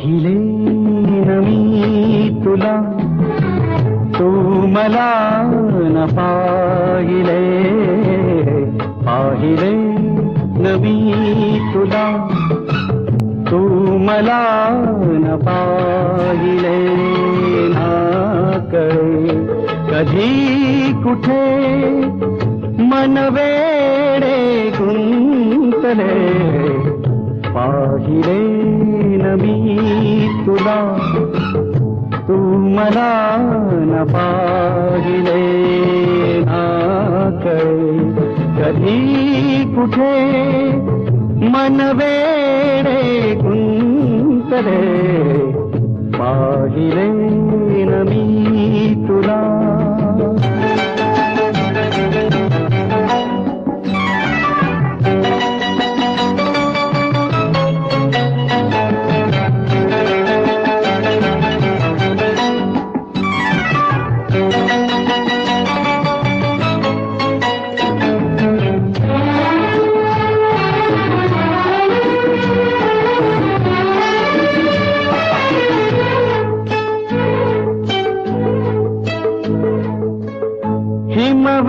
पाहिले मी तुला तू मला न पाहिले. पाहिले न मी तुला तू मला न पाहिले. ना कळे कधी कुठे मन वेडे गुंतले. पाहिले न मी तुला तू मला न पाहिले ना कळे कधी कुठे मन वेडे गुंतले पाहिले न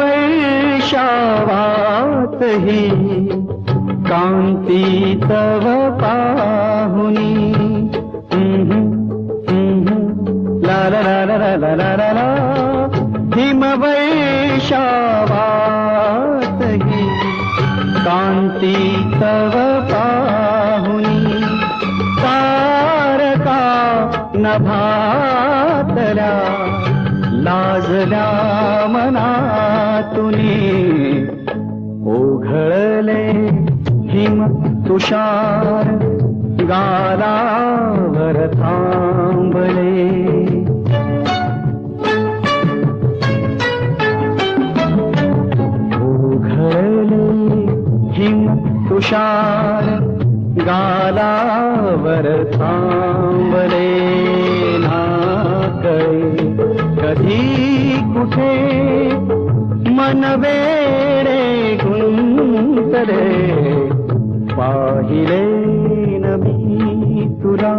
हिमवर्षावातही कांती तव पाहुनी. हम्म, ला ला ला ला ला ला ला ला ला. हिमवर्षावातही कांती तव पाहुनी. तारका नभातल्या लाजल्या मनातुनी ओघळले हिम तुषार गालावर थांबले. ओघळले हिम तुषार गालावर थांबले. मन वेडे गुंतले पाहिले न मी तुला